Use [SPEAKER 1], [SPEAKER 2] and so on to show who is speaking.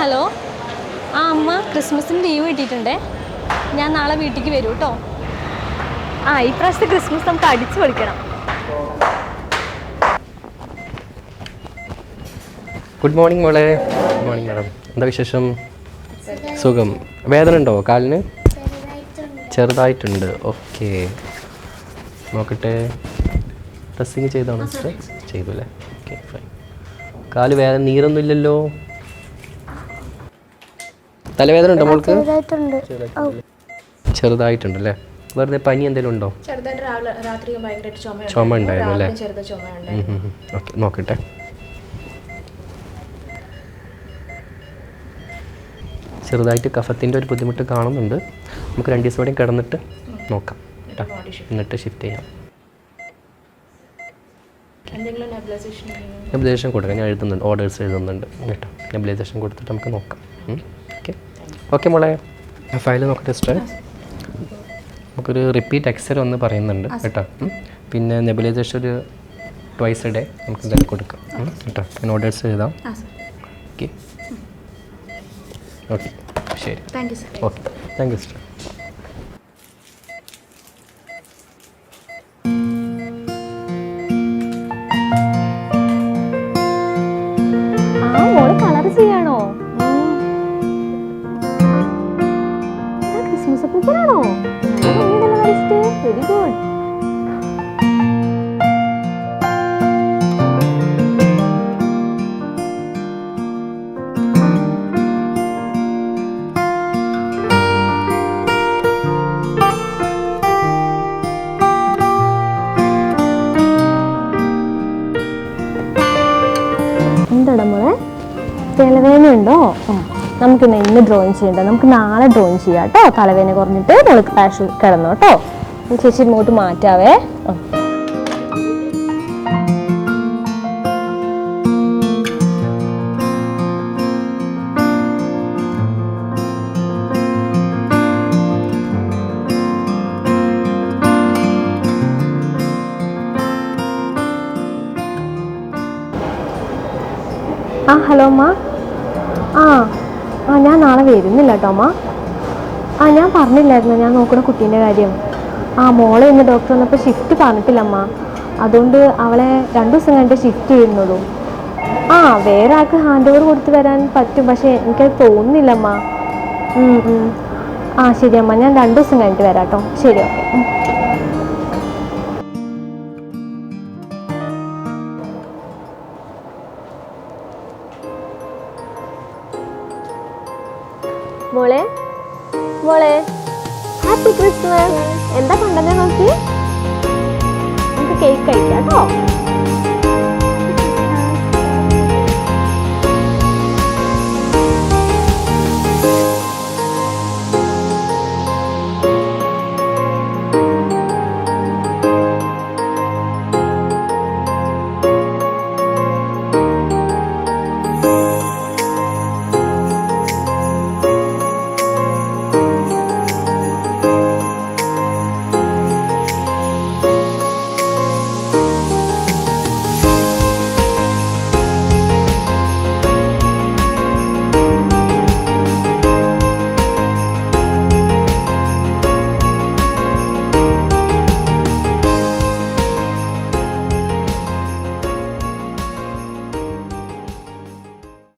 [SPEAKER 1] Hello. ആ അമ്മ ക്രിസ്മസിന് ലീവ് കിട്ടിയിട്ടുണ്ടേ. ഞാൻ നാളെ വീട്ടിലേക്ക് വരൂ കേട്ടോ
[SPEAKER 2] ആ ഈ പ്രാവശ്യത്തെ ക്രിസ്മസ് നമുക്ക് അടിച്ചു പൊളിക്കണം.
[SPEAKER 3] ഗുഡ് മോർണിംഗ് മോളെ. ഗുഡ് മോർണിംഗ് മാഡം എന്താ വിശേഷം? സുഖം. വേദന ഉണ്ടോ കാലിന്? ചെറുതായിട്ടുണ്ട്. ഓക്കെ. നോക്കട്ടെ. ഡ്രസ്സിങ് ചെയ്താണോ ചെയ്തു അല്ലേ ഓക്കെ ഫൈൻ കാൽ വേദന നീരൊന്നും ഇല്ലല്ലോ തലവേദന ഉണ്ടോ മോൾക്ക്? ചെറുതായിട്ടുണ്ട്. അല്ലേ വെറുതെ പനി എന്തെങ്കിലും ഉണ്ടോ?
[SPEAKER 4] ചുമ
[SPEAKER 3] ഉണ്ടായിരുന്നു അല്ലേ? ഓക്കെ നോക്കട്ടെ. ചെറുതായിട്ട് കഫത്തിന്റെ ഒരു ബുദ്ധിമുട്ട് കാണുന്നുണ്ട്. നമുക്ക് രണ്ട് ദിവസം കൂടെ കിടന്നിട്ട് നോക്കാം കേട്ടോ. എന്നിട്ട് ഷിഫ്റ്റ് ചെയ്യാം.
[SPEAKER 4] എന്തെങ്കിലും നെബുലൈസേഷൻ
[SPEAKER 3] നെബിലൈസേഷൻ കൊടുക്കാം. ഞാൻ എഴുതുന്നുണ്ട്. ഓർഡേഴ്സ് എഴുതുന്നുണ്ട്. കേട്ടോ. നെബിലൈസേഷൻ കൊടുത്തിട്ട് നമുക്ക് നോക്കാം. ഓക്കെ മോളെ. ഫയൽ നോക്കട്ടെ സിസ്റ്റർ നമുക്കൊരു റിപ്പീറ്റ് എക്സൽ ഒന്ന് പറയുന്നുണ്ട് കേട്ടോ. പിന്നെ നെബിലൈസേഷൻ ഒരു ട്വൈസ് എ ഡേ നമുക്ക് ഇതായി കൊടുക്കാം കേട്ടോ. ഞാൻ ഓർഡേഴ്സ് എഴുതാം. ഓക്കെ ഓക്കെ ശരി.
[SPEAKER 4] Thank you sir
[SPEAKER 3] okay thank you sister
[SPEAKER 2] പൂപ്പറാണോ very good എന്താടാ മോളെ തലവേദന ഉണ്ടോ നമുക്ക് ഇന്ന് ഇന്ന് ഡ്രോയിങ് ചെയ്യണ്ട. നമുക്ക് നാളെ ഡ്രോയിങ് ചെയ്യാം കേട്ടോ തലവേദന കുറഞ്ഞിട്ട് നമ്മൾ പാഷൻ കിടന്നു കേട്ടോ ചേച്ചി ഇങ്ങോട്ട് മാറ്റാവേ. ആ. ഹലോ അമ്മ ആ. ആ ഞാൻ നാളെ വരുന്നില്ല കേട്ടോ അമ്മ. ആ ഞാൻ പറഞ്ഞില്ലായിരുന്നു ഞാൻ നോക്കുന്ന കുട്ടീന്റെ കാര്യം. ആ മോളെ ഇന്ന് ഡോക്ടർ വന്നപ്പോൾ ഷിഫ്റ്റ് പറഞ്ഞിട്ടില്ല അമ്മ. അതുകൊണ്ട് അവളെ രണ്ട് ദിവസം കഴിഞ്ഞിട്ട് ഷിഫ്റ്റ് ചെയ്യുന്നുള്ളൂ ആ വേറെ ആൾക്ക് ഹാൻഡ് ഓവർ കൊടുത്ത് വരാൻ പറ്റും പക്ഷേ എനിക്കത് തോന്നുന്നില്ല അമ്മ. ഉം, ഉം. ആ ശരി അമ്മ. ഞാൻ രണ്ട് ദിവസം കഴിഞ്ഞിട്ട് വരാം കേട്ടോ. ശരി ഓക്കെ. മോളെ? മോളെ? ഹാപ്പി ക്രിസ്മസ് എന്താ കണ്ടെന്നാ നോക്കി നമുക്ക് കേക്ക് കഴിക്കാം കേട്ടോ.